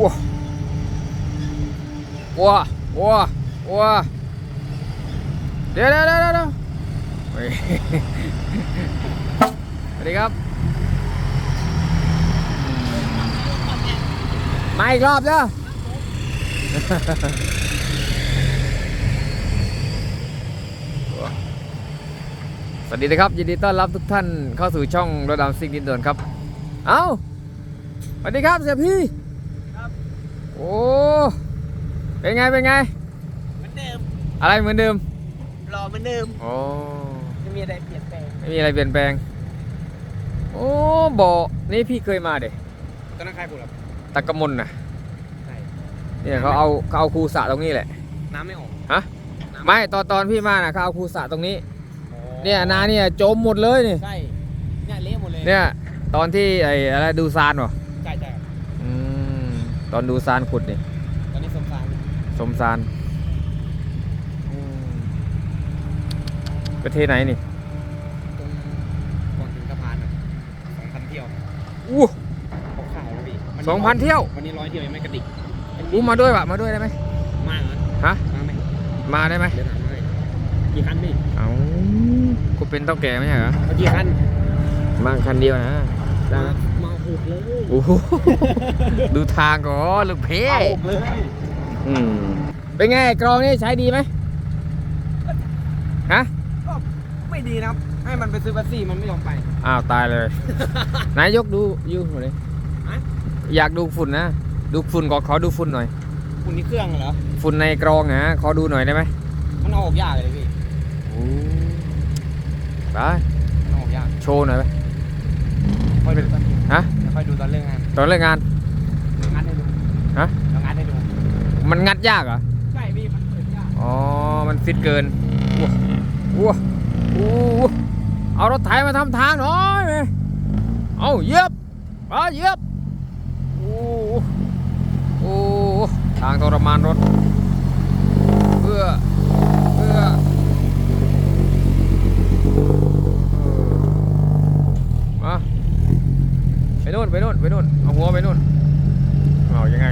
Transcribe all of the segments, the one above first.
ว้าว้าว้าว้าเดี๋ยวเดี๋ยวเดี๋ยวเดี๋ยวเฮ้ยสวัสดีครับ มาอีกรอบเด้อสวัสดีนะครับ ยินดีต้อนรับทุกท่านเข้าสู่ช่องระดับซิงดินเดินครับ เอ้าสวัสดีครับเสียพี่ โอ้ เป็นไง เป็นไง เหมือนเดิม อะไรเหมือนเดิม รอเหมือนเดิม โอ้ ไม่มีอะไรเปลี่ยนแปลง ไม่มีอะไรเปลี่ยนแปลง โอ้บ่อนี่พี่เคยมาเด็ตอนนั้นใครพูดครับตะกะมนน่ะใช่เนี่ยเขาเอาเขาเอาคูสระตรงนี้แหละ น้ำไม่ออก ฮะน้ำไม่ตอนตอนพี่มาน่ะเขาเอาคูสระตรงนี้อ๋อเนี่ยนาเนี่ยจมหมดเลยนี่ ใช่ เนี่ยเละหมดเลย เนี่ยตอนที่ไอ้อะไรดูซานวะ ใช่ใช่ครับ อืม ตอนดูซานขุดนี่ตอนนี้สมสารสมซานอืมประเทศไหนนี่ตรงก่อนถึงสะพานอะสองพันเที่ยวอู้เขาข่าวแล้วพี่วัสองพันเที่ยววันนี้ร้อยเที่ยวยังไม่กระดิกอู้มาด้วยปะมาด้วยได้ไหมมากนะฮะมาไหมมาได้ไหมเดี๋ยวถามเลยกี่คันพี่เอ้ากูเป็นเต้าแก่ไม่ใช่เหรอเอากี่คันมาคันเดียวนะได้ไหม มาหกเลยโอ้โหดูทางก่อนลูกเพ่มาหกเลยอืมเป็นไงกรองนี่ใช้ดีไหมฮะก็ไม่ดีนะครับ ให้มันไปซื้อบัสซี่มันไม่ยอมไป อ้าวตายเลย นายยกดูยูหน่อยดิฮะ อยากดูฝุ่นนะ ดูฝุ่นขอขอดูฝุ่นหน่อย คุณนี่เครื่องเหรอ ฝุ่นในกรองนะขอดูหน่อยได้ไหมมันเอาออกยากเลยพี่ ไปมันเอาออกยากโชว์หน่อยไปค่อยดูตอนฮะ ค่อยดูตอนเรื่องงานตอนเลิกงานเดี๋ยวงัดให้ดูฮะเดี๋ยวงัดให้ดูมันงัดยากเหรอ ใช่พี่มันเปิดยากอ๋อ มันฟิตเกินว้าวว้าวอู้เอารถไถมาทำทางหน่อยไหมเอาเหยียบมาเหยียบโอ้โอ้ทางทรมานรถ เพื่อเพื่อมา ไปนู่นไปโน่นไปโน่นเอาหัวไปโน่นเอายังไง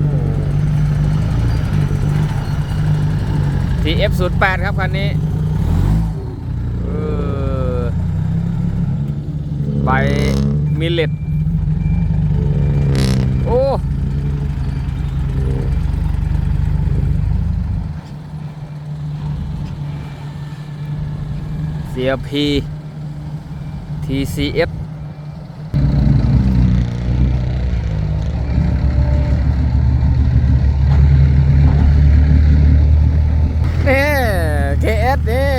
โอ้ TF 0 8ครับคันนี้เออใบมิลเลตโอ้ CRP TCF นี่ KS นี่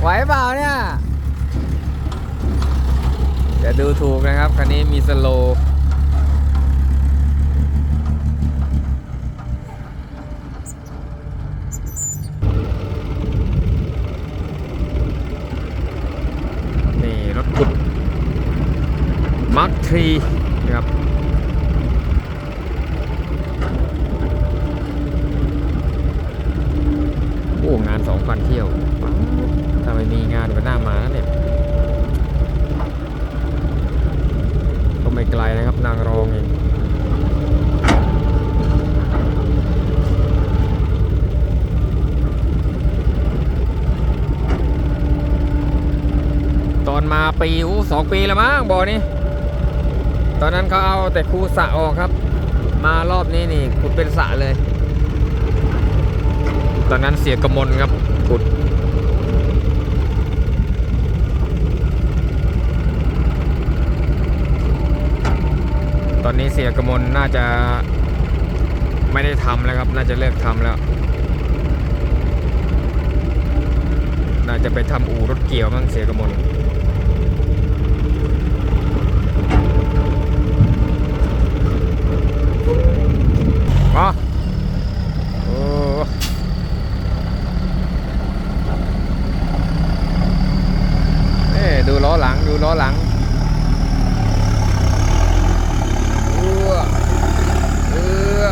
ไหวเปล่าเนี่ยอย่า ดูถูกนะครับ คันนี้มีสโลว์นี่รถขุดมาร์คทรีนะครับ โอ้ งาน 2,000 เที่ยวป๊าดถ้าไม่มีงานก็น่ามานะเนี่ย ก็ไม่ไกลนะครับ นางรองเองตอนมา ปีอู้สองปีแล้วมั้งบ่อนี้ ตอนนั้นเขาเอาแต่คูสะออกครับ มารอบนี้นี่ขุดเป็นสะเลย ตอนนั้นเสียกระมลครับขุดตอนนี้เสียกระมลน่าจะไม่ได้ทำแล้วครับ น่าจะเลิกทำแล้ว น่าจะไปทำอู่รถเกี่ยวมั้งเสียกระมล อ๋อโอ้เอ้ดูล้อหลังดูล้อหลังเออเออ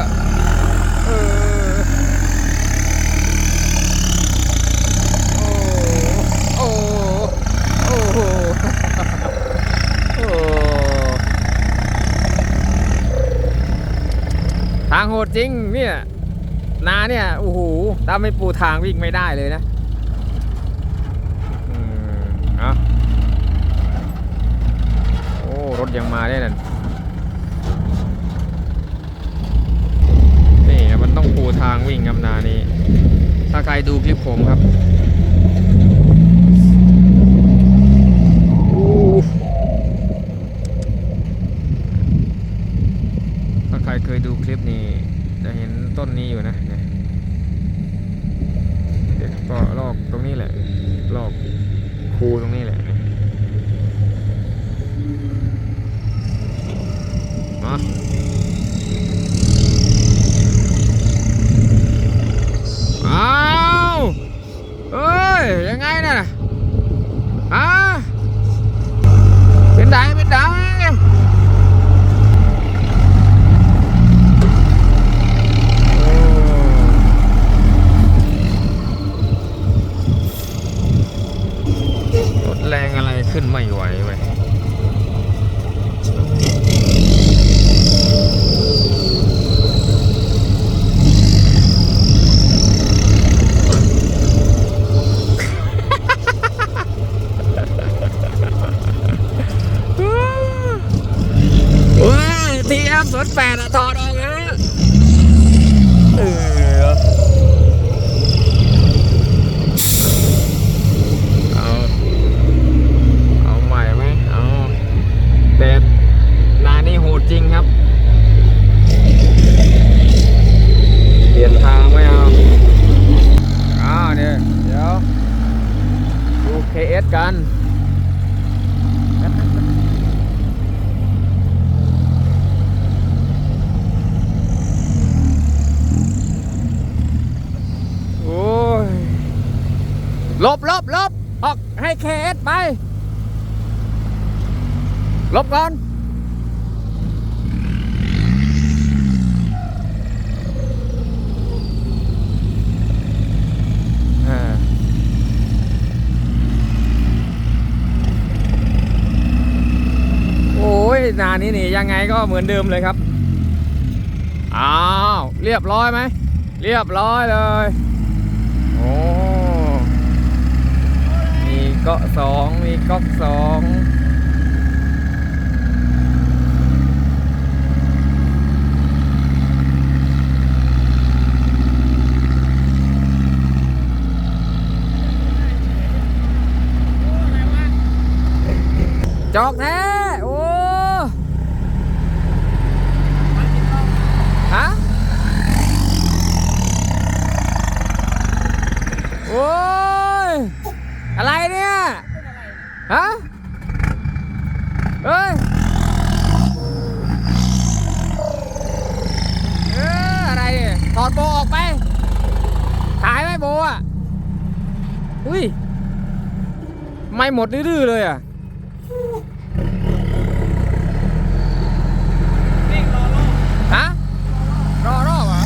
เออโอ้โอ้โอ้างโหดจริงเนี่ยนาเนี่ยโอ้โหถ้าไม่ปูทางวิ่งไม่ได้เลยนะอืมเอาโอ้รถยังมาได้นั่นนี่มันต้องปูทางวิ่งครับนานี้ ถ้าใครดูคลิปผมครับอู้ถ้าใคร เคยดูคลิปนี้จะเห็นต้นนี้อยู่นะเนี่ยเด็กก็ลอกตรงนี้แหละลอกคูตรงนี้แหละเนี่ยมาอ้าวเอ้ยยังไงน่ะเป็นไดเป็นได รถแรงอะไรขึ้นไม่ไหวเว้ยโอ้ยทีแอมสนแปดอะถอดออกแล้วเออ เอา เอาใหม่ไหมเอาแต่นานี่โหด จริงครับ เปลี่ยนทางไม่เอาอ้าวเนี่ยเดี๋ยวดู KS กันโอ้ยลบลบลบออกให้เคสไป ลบก่อนอ่าโอ้ย นานนี้นี่ยังไงก็เหมือนเดิมเลยครับ อ้าว เรียบร้อยไหม เรียบร้อยเลย โอ้มีเกาะสองมีก๊อกสองจอกแท้ โอ้ ฮะ โอ้ย อะไรเนี่ย ฮะ เฮ้ย เออ อะไรเนี่ยถอดโบออกไป ขายไหมโบอะ อุ้ย ไม่หมดดื้อเลยอะฮะรอรอบเหรอ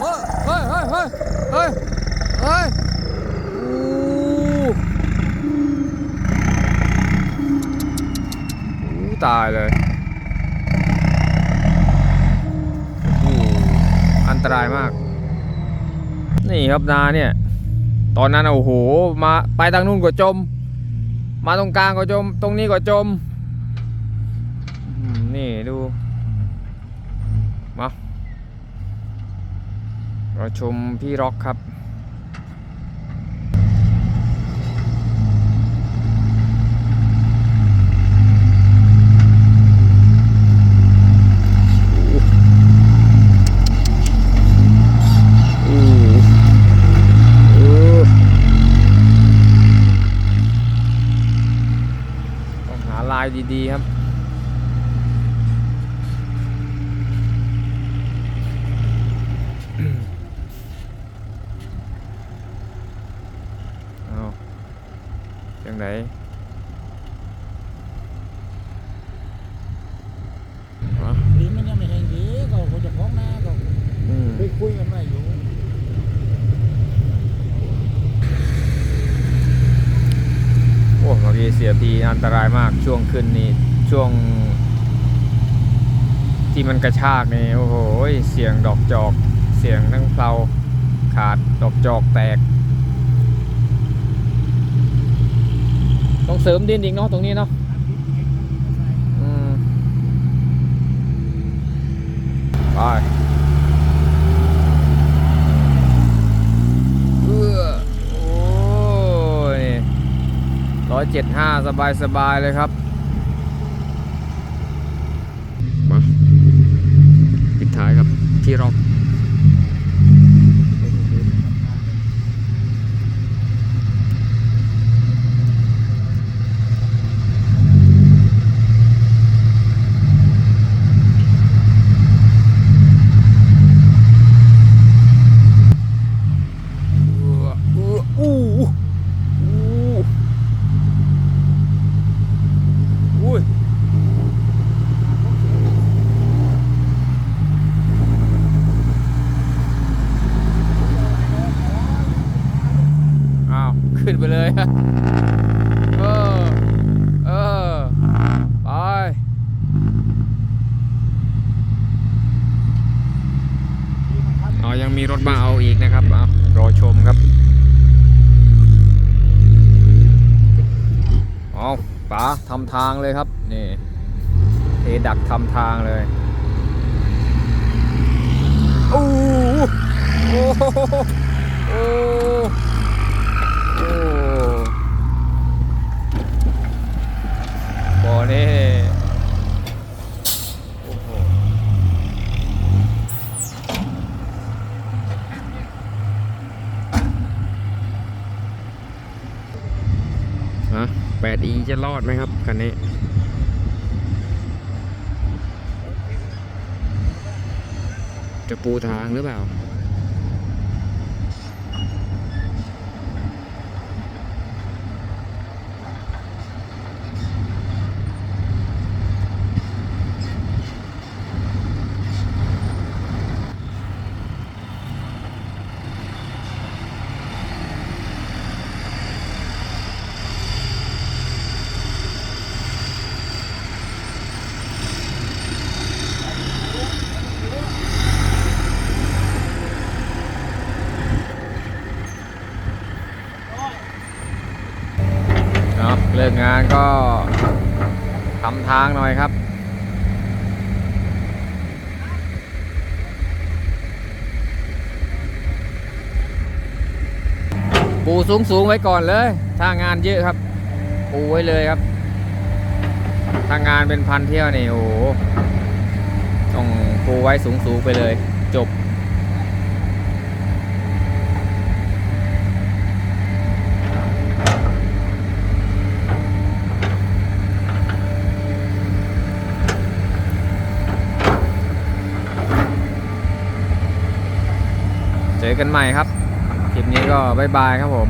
เฮ้ยเฮ้ยเฮ้ยเฮ้ยเฮ้ยอู้อู้ตายเลยอันตรายมาก นี่ครับนาเนี่ย ตอนนั้นโอ้โหมาไปทางนู้นก็จม มาตรงกลางก็จม ตรงนี้ก็จมนี่ดูมาเราชมพี่ร็อกครับ อู้อู้ต้องหาลายดีๆครับ เอา จังไหนเอาดีมันยังไม่แห้งดีก็คงจะพ้องหน้าก็อืมคุยคุยกันไว้อยู่โอ้เมื่อกี้เสียทีอันตรายมากช่วงขึ้นนี่ช่วง ที่มันกระชากนี่โอ้โหเสียงดอกจอก เสียงทั้งเพลาขาดดอกจอกแตก ต้องเสริมดินอีกเนาะตรงนี้เนาะไปเออโอ้ยร้อยเจ็ดห้าสบายสบายเลยครับ มาปิดท้ายครับ ที่ร็อกอู้อู้อู้อู้อุ้ย อ้าว ขึ้นไปเลย เออ เออ ไป อ๋อ ยังมีรถมาเอาอีกนะครับเอารอชมครับเอาป๋าทำทางเลยครับ นี่เทดักทำทางเลยโอ้โหโอ้โหโอ้โอ้บ่อนี่โอ้โหฮะีจะรอดไหมครับคันนี้จะปูทางหรือเปล่า ลิกงานก็ทำทางหน่อยครับ ปูสูงสูงๆไว้ก่อนเลย ถ้างานเยอะครับ ปูไว้เลยครับ ถ้างานเป็นพันเที่ยวนี่โอ้โหต้องปูไว้สูงสูงๆไปเลย จบ เจอกันใหม่ครับ คลิปนี้ก็บายบายครับผม